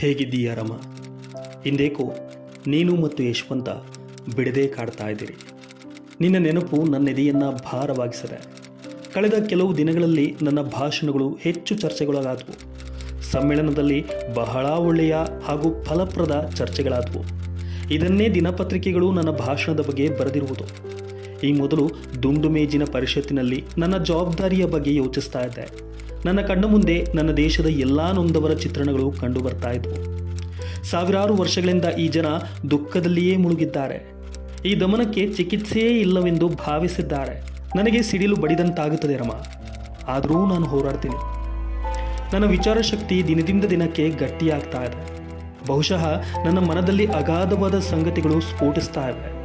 ಹೇಗಿದ್ದೀಯ ರಮ? ಇಂದೇಕೋ ನೀನು ಮತ್ತು ಯಶವಂತ ಬಿಡದೆ ಕಾಡ್ತಾ ಇದ್ದೀರಿ. ನಿನ್ನ ನೆನಪು ನನ್ನ ಎದೆಯನ್ನು ಭಾರವಾಗಿಸಿದೆ. ಕಳೆದ ಕೆಲವು ದಿನಗಳಲ್ಲಿ ನನ್ನ ಭಾಷಣಗಳು ಹೆಚ್ಚು ಚರ್ಚೆಗಳಾದವು ಸಮ್ಮೇಳನದಲ್ಲಿ ಬಹಳ ಒಳ್ಳೆಯ ಹಾಗೂ ಫಲಪ್ರದ ಚರ್ಚೆಗಳಾದವು. ಇದನ್ನೇ ದಿನಪತ್ರಿಕೆಗಳು ನನ್ನ ಭಾಷಣದ ಬಗ್ಗೆ ಬರೆದಿರುವುದು. ಈ ಮೊದಲು ದುಂಡು ಮೇಜಿನ ಪರಿಷತ್ತಿನಲ್ಲಿ ನನ್ನ ಜವಾಬ್ದಾರಿಯ ಬಗ್ಗೆ ಯೋಚಿಸ್ತಾ ಇದ್ದೆ. ನನ್ನ ಕಣ್ಣ ಮುಂದೆ ನನ್ನ ದೇಶದ ಎಲ್ಲ ನೊಂದವರ ಚಿತ್ರಣಗಳು ಕಂಡು ಬರ್ತಾ ಇದ್ವು. ಸಾವಿರಾರು ವರ್ಷಗಳಿಂದ ಈ ಜನ ದುಃಖದಲ್ಲಿಯೇ ಮುಳುಗಿದ್ದಾರೆ. ಈ ದಮನಕ್ಕೆ ಚಿಕಿತ್ಸೆಯೇ ಇಲ್ಲವೆಂದು ಭಾವಿಸಿದ್ದಾರೆ. ನನಗೆ ಸಿಡಿಲು ಬಡಿದಂತಾಗುತ್ತದೆ ರಮ. ಆದರೂ ನಾನು ಹೋರಾಡ್ತೀನಿ. ನನ್ನ ವಿಚಾರ ಶಕ್ತಿ ದಿನದಿಂದ ದಿನಕ್ಕೆ ಗಟ್ಟಿಯಾಗ್ತಾ ಇದೆ. ಬಹುಶಃ ನನ್ನ ಮನದಲ್ಲಿ ಅಗಾಧವಾದ ಸಂಗತಿಗಳು ಸ್ಫೋಟಿಸ್ತಾ ಇವೆ.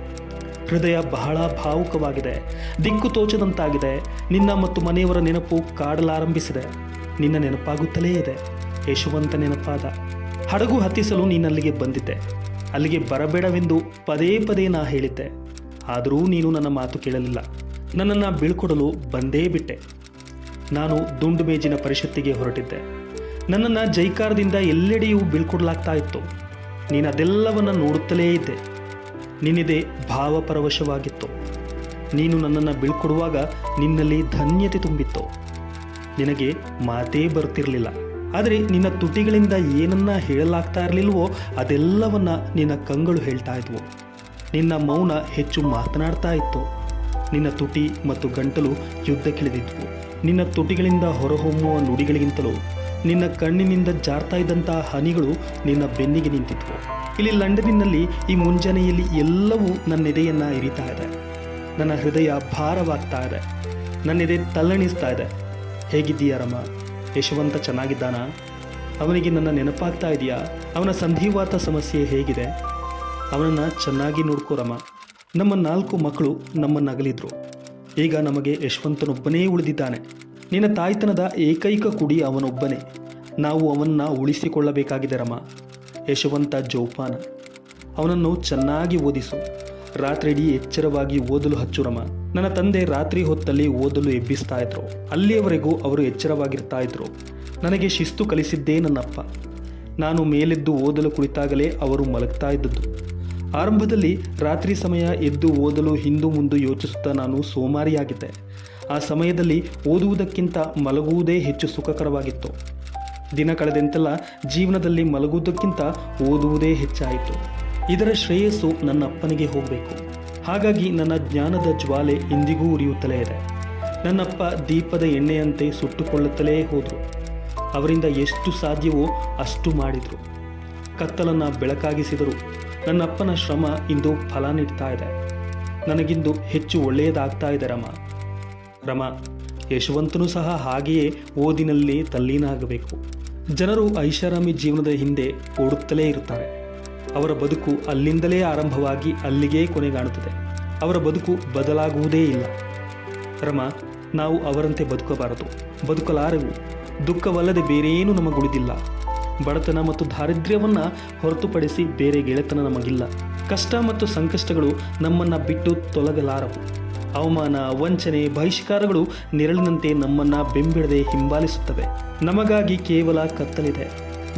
ಹೃದಯ ಬಹಳ ಭಾವುಕವಾಗಿದೆ. ದಿಕ್ಕು ತೋಚದಂತಾಗಿದೆ. ನಿನ್ನ ಮತ್ತು ಮನೆಯವರ ನೆನಪು ಕಾಡಲಾರಂಭಿಸಿದೆ. ನಿನ್ನ ನೆನಪಾಗುತ್ತಲೇ ಇದೆ. ಯಶವಂತ ನೆನಪಾದ. ಹಡಗು ಹತ್ತಿಸಲು ನೀನಲ್ಲಿಗೆ ಬಂದಿದ್ದೆ. ಅಲ್ಲಿಗೆ ಬರಬೇಡವೆಂದು ಪದೇ ಪದೇ ನಾ ಹೇಳಿದ್ದೆ. ಆದರೂ ನೀನು ನನ್ನ ಮಾತು ಕೇಳಲಿಲ್ಲ. ನನ್ನನ್ನು ಬೀಳ್ಕೊಡಲು ಬಂದೇ ಬಿಟ್ಟೆ. ನಾನು ದುಂಡು ಮೇಜಿನ ಪರಿಷತ್ತಿಗೆ ಹೊರಟಿದ್ದೆ. ನನ್ನನ್ನು ಜೈಕಾರದಿಂದ ಎಲ್ಲೆಡೆಯೂ ಬೀಳ್ಕೊಡಲಾಗ್ತಾ ಇತ್ತು. ನೀನು ಅದೆಲ್ಲವನ್ನು ನೋಡುತ್ತಲೇ ಇದ್ದೆ. ನಿನ್ನಿದೆ ಭಾವಪರವಶವಾಗಿತ್ತು. ನೀನು ನನ್ನನ್ನು ಬೀಳ್ಕೊಡುವಾಗ ನಿನ್ನಲ್ಲಿ ಧನ್ಯತೆ ತುಂಬಿತ್ತು. ನಿನಗೆ ಮಾತೇ ಬರ್ತಿರಲಿಲ್ಲ. ಆದರೆ ನಿನ್ನ ತುಟಿಗಳಿಂದ ಏನನ್ನ ಹೇಳಲಾಗ್ತಾ ಇರಲಿಲ್ವೋ ಅದೆಲ್ಲವನ್ನ ನಿನ್ನ ಕಂಗಳು ಹೇಳ್ತಾ ಇದ್ವು. ನಿನ್ನ ಮೌನ ಹೆಚ್ಚು ಮಾತನಾಡ್ತಾ ಇತ್ತು. ನಿನ್ನ ತುಟಿ ಮತ್ತು ಗಂಟಲು ಯುದ್ಧಕ್ಕಿಳಿದಿದ್ವು. ನಿನ್ನ ತುಟಿಗಳಿಂದ ಹೊರಹೊಮ್ಮುವ ನುಡಿಗಳಿಗಿಂತಲೂ ನಿನ್ನ ಕಣ್ಣಿನಿಂದ ಜಾರ್ತಾ ಇದ್ದಂಥ ಹನಿಗಳು ನಿನ್ನ ಬೆನ್ನಿಗೆ ನಿಂತಿದ್ವು. ಇಲ್ಲಿ ಲಂಡನ್ನಿನಲ್ಲಿ ಈ ಮುಂಜಾನೆಯಲ್ಲಿ ಎಲ್ಲವೂ ನನ್ನ ಎದೆಯನ್ನು ಇರಿತಾ ಇದೆ. ನನ್ನ ಹೃದಯ ಭಾರವಾಗ್ತಾ ಇದೆ. ನನ್ನ ಎದೆ ತಲ್ಲಣಿಸ್ತಾ ಇದೆ. ಹೇಗಿದ್ದೀಯ ರಮ? ಯಶವಂತ ಚೆನ್ನಾಗಿದ್ದಾನಾ? ಅವನಿಗೆ ನನ್ನ ನೆನಪಾಗ್ತಾ ಇದೆಯಾ? ಅವನ ಸಂಧಿವಾತ ಸಮಸ್ಯೆ ಹೇಗಿದೆ? ಅವನನ್ನು ಚೆನ್ನಾಗಿ ನೋಡ್ಕೋರಮ್ಮ ನಮ್ಮ ನಾಲ್ಕು ಮಕ್ಕಳು ನಮ್ಮನ್ನು ಅಗಲಿದ್ರು. ಈಗ ನಮಗೆ ಯಶವಂತನೊಬ್ಬನೇ ಉಳಿದಿದ್ದಾನೆ. ನಿನ್ನ ತಾಯ್ತನದ ಏಕೈಕ ಕುಡಿ ಅವನೊಬ್ಬನೇ. ನಾವು ಅವನ್ನ ಉಳಿಸಿಕೊಳ್ಳಬೇಕಾಗಿದೆ ರಮ. ಯಶವಂತ ಜೋಪಾನ. ಅವನನ್ನು ಚೆನ್ನಾಗಿ ಓದಿಸು. ರಾತ್ರಿಡೀ ಎಚ್ಚರವಾಗಿ ಓದಲು ಹಚ್ಚುರಮ ನನ್ನ ತಂದೆ ರಾತ್ರಿ ಹೊತ್ತಲ್ಲಿ ಓದಲು ಎಬ್ಬಿಸ್ತಾ ಇದ್ರು. ಅಲ್ಲಿಯವರೆಗೂ ಅವರು ಎಚ್ಚರವಾಗಿರ್ತಾ ಇದ್ರು. ನನಗೆ ಶಿಸ್ತು ಕಲಿಸಿದ್ದೇ ನನ್ನಪ್ಪ. ನಾನು ಮೇಲೆದ್ದು ಓದಲು ಕುಳಿತಾಗಲೇ ಅವರು ಮಲಗ್ತಾ ಇದ್ದದ್ದು. ಆರಂಭದಲ್ಲಿ ರಾತ್ರಿ ಸಮಯ ಎದ್ದು ಓದಲು ಹಿಂದು ಮುಂದು ಯೋಚಿಸುತ್ತಾ ನಾನು ಸೋಮಾರಿಯಾಗಿದ್ದೆ. ಆ ಸಮಯದಲ್ಲಿ ಓದುವುದಕ್ಕಿಂತ ಮಲಗುವುದೇ ಹೆಚ್ಚು ಸುಖಕರವಾಗಿತ್ತು. ದಿನ ಕಳೆದಂತೆಲ್ಲ ಜೀವನದಲ್ಲಿ ಮಲಗುವುದಕ್ಕಿಂತ ಓದುವುದೇ ಹೆಚ್ಚಾಯಿತು. ಇದರ ಶ್ರೇಯಸ್ಸು ನನ್ನ ಅಪ್ಪನಿಗೆ ಹೋಗಬೇಕು. ಹಾಗಾಗಿ ನನ್ನ ಜ್ಞಾನದ ಜ್ವಾಲೆ ಇಂದಿಗೂ ಉರಿಯುತ್ತಲೇ ಇದೆ. ನನ್ನಪ್ಪ ದೀಪದ ಎಣ್ಣೆಯಂತೆ ಸುಟ್ಟುಕೊಳ್ಳುತ್ತಲೇ ಹೋದರು. ಅವರಿಂದ ಎಷ್ಟು ಸಾಧ್ಯವೋ ಅಷ್ಟು ಮಾಡಿದರು. ಕತ್ತಲನ್ನು ಬೆಳಕಾಗಿಸಿದರು. ನನ್ನಪ್ಪನ ಶ್ರಮ ಇಂದು ಫಲ ನೀಡ್ತಾ ಇದೆ. ನನಗಿಂದು ಹೆಚ್ಚು ಒಳ್ಳೆಯದಾಗ್ತಾ ಇದೆ ರಮ. ರಮ, ಯಶವಂತನೂ ಸಹ ಹಾಗೆಯೇ ಓದಿನಲ್ಲಿ ತಲ್ಲೀನ ಆಗಬೇಕು ಜನರು ಐಷಾರಾಮಿ ಜೀವನದ ಹಿಂದೆ ಓಡುತ್ತಲೇ ಇರುತ್ತಾರೆ. ಅವರ ಬದುಕು ಅಲ್ಲಿಂದಲೇ ಆರಂಭವಾಗಿ ಅಲ್ಲಿಗೇ ಕೊನೆಗಾಣುತ್ತದೆ. ಅವರ ಬದುಕು ಬದಲಾಗುವುದೇ ಇಲ್ಲ. ರಮ, ನಾವು ಅವರಂತೆ ಬದುಕಬಾರದು. ಬದುಕಲಾರೆವು, ದುಃಖವಲ್ಲದೆ ಬೇರೇನೂ ನಮಗುಳಿದಿಲ್ಲ. ಬಡತನ ಮತ್ತು ದಾರಿದ್ರ್ಯವನ್ನು ಹೊರತುಪಡಿಸಿ ಬೇರೆ ಗೆಳೆತನ ನಮಗಿಲ್ಲ. ಕಷ್ಟ ಮತ್ತು ಸಂಕಷ್ಟಗಳು ನಮ್ಮನ್ನು ಬಿಟ್ಟು ತೊಲಗಲಾರವು. ಅವಮಾನ, ವಂಚನೆ, ಬಹಿಷ್ಕಾರಗಳು ನೆರಳಿನಂತೆ ನಮ್ಮನ್ನು ಬೆಂಬಿಡದೆ ಹಿಂಬಾಲಿಸುತ್ತವೆ. ನಮಗಾಗಿ ಕೇವಲ ಕತ್ತಲಿದೆ,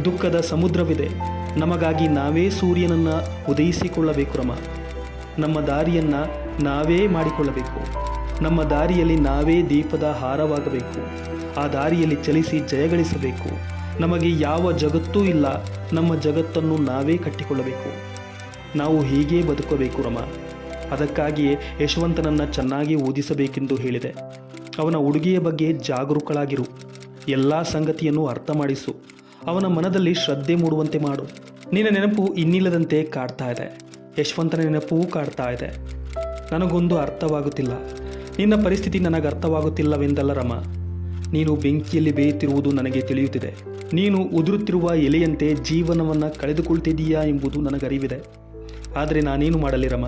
ದುಃಖದ ಸಮುದ್ರವಿದೆ. ನಮಗಾಗಿ ನಾವೇ ಸೂರ್ಯನನ್ನು ಉದಯಿಸಿಕೊಳ್ಳಬೇಕು ರಮ. ನಮ್ಮ ದಾರಿಯನ್ನು ನಾವೇ ಮಾಡಿಕೊಳ್ಳಬೇಕು. ನಮ್ಮ ದಾರಿಯಲ್ಲಿ ನಾವೇ ದೀಪದ ಹಾರವಾಗಬೇಕು. ಆ ದಾರಿಯಲ್ಲಿ ಚಲಿಸಿ ಜಯಗಳಿಸಬೇಕು ನಮಗೆ ಯಾವ ಜಗತ್ತೂ ಇಲ್ಲ, ನಮ್ಮ ಜಗತ್ತನ್ನು ನಾವೇ ಕಟ್ಟಿಕೊಳ್ಳಬೇಕು. ನಾವು ಹೀಗೇ ಬದುಕಬೇಕು ರಮ. ಅದಕ್ಕಾಗಿಯೇ ಯಶವಂತನನ್ನು ಚೆನ್ನಾಗಿ ಓದಿಸಬೇಕೆಂದು ಹೇಳಿದೆ. ಅವನ ಉಡುಗೆಯ ಬಗ್ಗೆ ಜಾಗರೂಕಳಾಗಿರು. ಎಲ್ಲ ಸಂಗತಿಯನ್ನು ಅರ್ಥ ಮಾಡಿಸು ಅವನ ಮನದಲ್ಲಿ ಶ್ರದ್ಧೆ ಮೂಡುವಂತೆ ಮಾಡು. ನಿನ್ನ ನೆನಪು ಇನ್ನಿಲ್ಲದಂತೆ ಕಾಡ್ತಾ ಇದೆ. ಯಶವಂತನ ನೆನಪೂ ಕಾಡ್ತಾ ಇದೆ. ನನಗೊಂದು ಅರ್ಥವಾಗುತ್ತಿಲ್ಲ. ನಿನ್ನ ಪರಿಸ್ಥಿತಿ ನನಗೆ ಅರ್ಥವಾಗುತ್ತಿಲ್ಲವೆಂದಲ್ಲ ರಮ. ನೀನು ಬೆಂಕಿಯಲ್ಲಿ ಬೇಯುತ್ತಿರುವುದು ನನಗೆ ತಿಳಿಯುತ್ತಿದೆ. ನೀನು ಉದುರುತ್ತಿರುವ ಎಲೆಯಂತೆ ಜೀವನವನ್ನು ಕಳೆದುಕೊಳ್ತಿದ್ದೀಯಾ ಎಂಬುದು ನನಗರಿವಿದೆ. ಆದರೆ ನಾನೇನು ಮಾಡಲಿ ರಮ?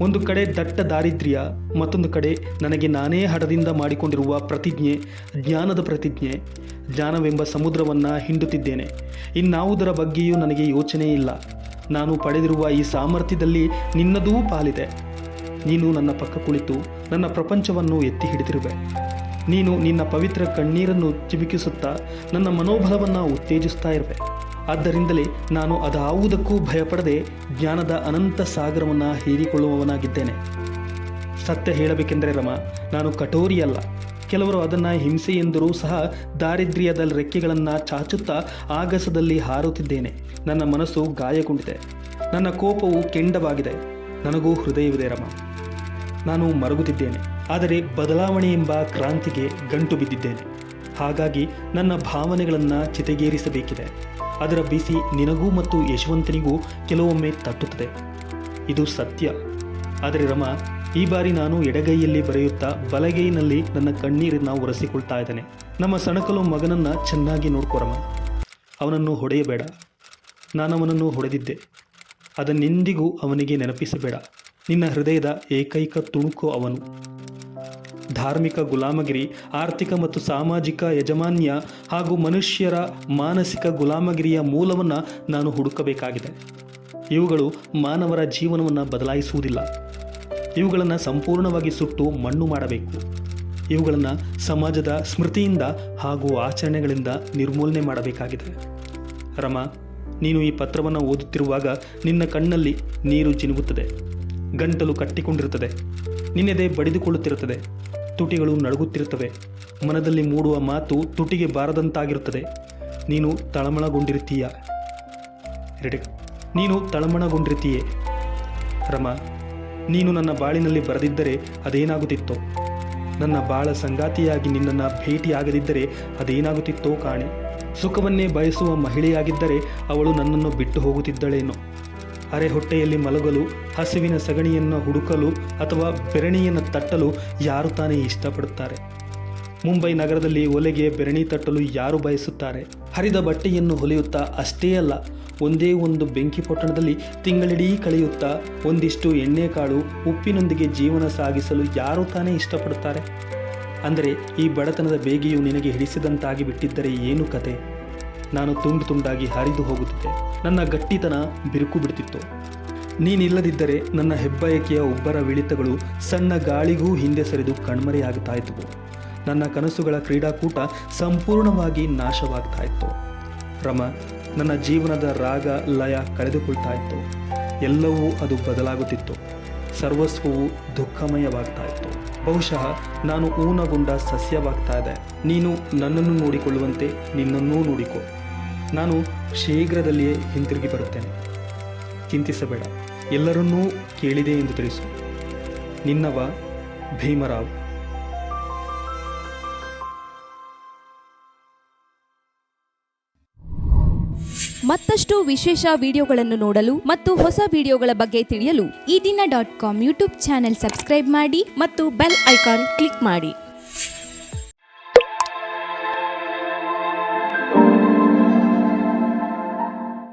ಒಂದು ಕಡೆ ದಟ್ಟ ದಾರಿದ್ರ್ಯ, ಮತ್ತೊಂದು ಕಡೆ ನನಗೆ ನಾನೇ ಹಡದಿಂದ ಮಾಡಿಕೊಂಡಿರುವ ಪ್ರತಿಜ್ಞೆ, ಜ್ಞಾನದ ಪ್ರತಿಜ್ಞೆ. ಜ್ಞಾನವೆಂಬ ಸಮುದ್ರವನ್ನು ಹಿಂಡುತ್ತಿದ್ದೇನೆ. ಇನ್ನಾವುದರ ಬಗ್ಗೆಯೂ ನನಗೆ ಯೋಚನೆ ಇಲ್ಲ. ನಾನು ಪಡೆದಿರುವ ಈ ಸಾಮರ್ಥ್ಯದಲ್ಲಿ ನಿನ್ನದೂ ಪಾಲಿದೆ. ನೀನು ನನ್ನ ಪಕ್ಕ ಕುಳಿತು ನನ್ನ ಪ್ರಪಂಚವನ್ನು ಎತ್ತಿ ಹಿಡಿದಿರುವೆ. ನೀನು ನಿನ್ನ ಪವಿತ್ರ ಕಣ್ಣೀರನ್ನು ಚಿಮುಕಿಸುತ್ತಾ ನನ್ನ ಮನೋಬಲವನ್ನು ಉತ್ತೇಜಿಸ್ತಾ ಇರುವೆ. ಆದ್ದರಿಂದಲೇ ನಾನು ಅದಾವುದಕ್ಕೂ ಭಯಪಡದೆ ಜ್ಞಾನದ ಅನಂತ ಸಾಗರವನ್ನು ಹೀರಿಕೊಳ್ಳುವವನಾಗಿದ್ದೇನೆ. ಸತ್ಯ ಹೇಳಬೇಕೆಂದರೆ ರಮ, ನಾನು ಕಠೋರಿಯಲ್ಲ. ಕೆಲವರು ಅದನ್ನು ಹಿಂಸೆ ಎಂದರೂ ಸಹ ದಾರಿದ್ರ್ಯದ ರೆಕ್ಕೆಗಳನ್ನು ಚಾಚುತ್ತಾ ಆಗಸದಲ್ಲಿ ಹಾರುತ್ತಿದ್ದೇನೆ. ನನ್ನ ಮನಸ್ಸು ಗಾಯಗೊಂಡಿದೆ. ನನ್ನ ಕೋಪವು ಕೆಂಡವಾಗಿದೆ. ನನಗೂ ಹೃದಯವಿದೆ ರಮ. ನಾನು ಮರಗುತ್ತಿದ್ದೇನೆ. ಆದರೆ ಬದಲಾವಣೆ ಎಂಬ ಕ್ರಾಂತಿಗೆ ಗಂಟು ಬಿದ್ದಿದ್ದೇನೆ. ಹಾಗಾಗಿ ನನ್ನ ಭಾವನೆಗಳನ್ನು ಚಿತೆಗೇರಿಸಬೇಕಿದೆ. ಅದರ ಬಿಸಿ ನಿನಗೂ ಮತ್ತು ಯಶವಂತನಿಗೂ ಕೆಲವೊಮ್ಮೆ ತಟ್ಟುತ್ತದೆ. ಇದು ಸತ್ಯ. ಆದರೆ ರಮ, ಈ ಬಾರಿ ನಾನು ಎಡಗೈಯಲ್ಲಿ ಬರೆಯುತ್ತಾ ಬಲಗೈನಲ್ಲಿ ನನ್ನ ಕಣ್ಣೀರನ್ನು ಒರೆಸಿಕೊಳ್ತಾ ಇದ್ದೇನೆ. ನಮ್ಮ ಸಣಕಲು ಮಗನನ್ನು ಚೆನ್ನಾಗಿ ನೋಡ್ಕೊರಮ ಅವನನ್ನು ಹೊಡೆಯಬೇಡ. ನಾನು ಅವನನ್ನು ಹೊಡೆದಿದ್ದೆ. ಅದನ್ನೆಂದಿಗೂ ಅವನಿಗೆ ನೆನಪಿಸಬೇಡ. ನಿನ್ನ ಹೃದಯದ ಏಕೈಕ ತುಣುಕು ಅವನು. ಧಾರ್ಮಿಕ ಗುಲಾಮಗಿರಿ, ಆರ್ಥಿಕ ಮತ್ತು ಸಾಮಾಜಿಕ ಯಜಮಾನ್ಯ ಹಾಗೂ ಮನುಷ್ಯರ ಮಾನಸಿಕ ಗುಲಾಮಗಿರಿಯ ಮೂಲವನ್ನು ನಾನು ಹುಡುಕಬೇಕಾಗಿದೆ. ಇವುಗಳು ಮಾನವರ ಜೀವನವನ್ನು ಬದಲಾಯಿಸುವುದಿಲ್ಲ. ಇವುಗಳನ್ನು ಸಂಪೂರ್ಣವಾಗಿ ಸುಟ್ಟು ಮಣ್ಣು ಮಾಡಬೇಕು. ಇವುಗಳನ್ನು ಸಮಾಜದ ಸ್ಮೃತಿಯಿಂದ ಹಾಗೂ ಆಚರಣೆಗಳಿಂದ ನಿರ್ಮೂಲನೆ ಮಾಡಬೇಕಾಗಿದೆ. ರಮ, ನೀನು ಈ ಪತ್ರವನ್ನು ಓದುತ್ತಿರುವಾಗ ನಿನ್ನ ಕಣ್ಣಲ್ಲಿ ನೀರು ಜಿನುಗುತ್ತದೆ ಗಂಟಲು ಕಟ್ಟಿಕೊಂಡಿರುತ್ತದೆ. ನಿನ್ನೆದೆ ಬಡಿದುಕೊಳ್ಳುತ್ತಿರುತ್ತದೆ. ತುಟಿಗಳು ನಡುಗುತ್ತಿರುತ್ತವೆ. ಮನದಲ್ಲಿ ಮೂಡುವ ಮಾತು ತುಟಿಗೆ ಬಾರದಂತಾಗಿರುತ್ತದೆ. ನೀನು ತಳಮಳಗೊಂಡಿರುತ್ತೀಯ? ನೀನು ತಳಮಳಗೊಂಡಿರುತ್ತೀಯೇ? ರಮ, ನೀನು ನನ್ನ ಬಾಳಿನಲ್ಲಿ ಬರೆದಿದ್ದರೆ ಅದೇನಾಗುತ್ತಿತ್ತೋ? ನನ್ನ ಬಾಳ ಸಂಗಾತಿಯಾಗಿ ನಿನ್ನನ್ನು ಭೇಟಿಯಾಗದಿದ್ದರೆ ಅದೇನಾಗುತ್ತಿತ್ತೋ ಕಾಣೆ. ಸುಖವನ್ನೇ ಬಯಸುವ ಮಹಿಳೆಯಾಗಿದ್ದರೆ ಅವಳು ನನ್ನನ್ನು ಬಿಟ್ಟು ಹೋಗುತ್ತಿದ್ದಳೇನೋ? ಅರೆ ಹೊಟ್ಟೆಯಲ್ಲಿ ಮಲಗಲು, ಹಸಿವಿನ ಸಗಣಿಯನ್ನು ಹುಡುಕಲು ಅಥವಾ ಬೆರಣಿಯನ್ನು ತಟ್ಟಲು ಯಾರು ತಾನೇ ಇಷ್ಟಪಡುತ್ತಾರೆ? ಮುಂಬೈ ನಗರದಲ್ಲಿ ಒಲೆಗೆ ಬೆರಣಿ ತಟ್ಟಲು ಯಾರು ಬಯಸುತ್ತಾರೆ? ಹರಿದ ಬಟ್ಟೆಯನ್ನು ಹೊಲಿಯುತ್ತಾ ಅಷ್ಟೇ ಅಲ್ಲ, ಒಂದೇ ಒಂದು ಬೆಂಕಿ ಪೊಟ್ಟಣದಲ್ಲಿ ತಿಂಗಳಿಡೀ ಕಳೆಯುತ್ತಾ ಒಂದಿಷ್ಟು ಎಣ್ಣೆಕಾಳು ಉಪ್ಪಿನೊಂದಿಗೆ ಜೀವನ ಸಾಗಿಸಲು ಯಾರು ತಾನೇ ಇಷ್ಟಪಡುತ್ತಾರೆ? ಅಂದರೆ ಈ ಬಡತನದ ಬೇಗೆಯು ನಿನಗೆ ಹಿಡಿಸಿದಂತಾಗಿ ಬಿಟ್ಟಿದ್ದರೆ ಏನು ಕತೆ? ನಾನು ತುಂಡು ತುಂಡಾಗಿ ಹರಿದು ಹೋಗುತ್ತಿದ್ದೆ. ನನ್ನ ಗಟ್ಟಿತನ ಬಿರುಕು ಬಿಡುತ್ತಿತ್ತು ನೀನಿಲ್ಲದಿದ್ದರೆ ನನ್ನ ಹೆಬ್ಬಯಕೆಯ ಒಬ್ಬರ ವಿಳಿತಗಳು ಸಣ್ಣ ಗಾಳಿಗೂ ಹಿಂದೆ ಸರಿದು ಕಣ್ಮರೆಯಾಗುತ್ತಾ ಇದ್ದವು ನನ್ನ ಕನಸುಗಳ ಕ್ರೀಡಾಕೂಟ ಸಂಪೂರ್ಣವಾಗಿ ನಾಶವಾಗ್ತಾ ಇತ್ತು ರಮ, ನನ್ನ ಜೀವನದ ರಾಗ ಲಯ ಕಳೆದುಕೊಳ್ತಾ ಇತ್ತು ಎಲ್ಲವೂ ಅದು ಬದಲಾಗುತ್ತಿತ್ತು. ಸರ್ವಸ್ವವು ದುಃಖಮಯವಾಗ್ತಾ ಇತ್ತು ಬಹುಶಃ ನಾನು ಊನಗೊಂಡ ಸಸ್ಯವಾಗ್ತಾ ಇದೆ. ನೀನು ನನ್ನನ್ನು ನೋಡಿಕೊಳ್ಳುವಂತೆ ನಿನ್ನನ್ನೂ ನೋಡಿಕೊ. ನಾನು ಶೀಘ್ರದಲ್ಲಿಯೇ ಹಿಂತಿರುಗಿ ಬರುತ್ತೇನೆ. ಚಿಂತಿಸಬೇಡ. ಎಲ್ಲರನ್ನೂ ಕೇಳಿದೆ ಎಂದು ತಿಳಿಸು. ನಿನ್ನವ ಭೀಮರಾವ್. ಮತ್ತಷ್ಟು ವಿಶೇಷ ವಿಡಿಯೋಗಳನ್ನು ನೋಡಲು ಮತ್ತು ಹೊಸ ವಿಡಿಯೋಗಳ ಬಗ್ಗೆ ತಿಳಿಯಲು ಈ ದಿನ dot com YouTube channel subscribe ಮಾಡಿ ಮತ್ತು ಬೆಲ್ ಐಕಾನ್ ಕ್ಲಿಕ್ ಮಾಡಿ.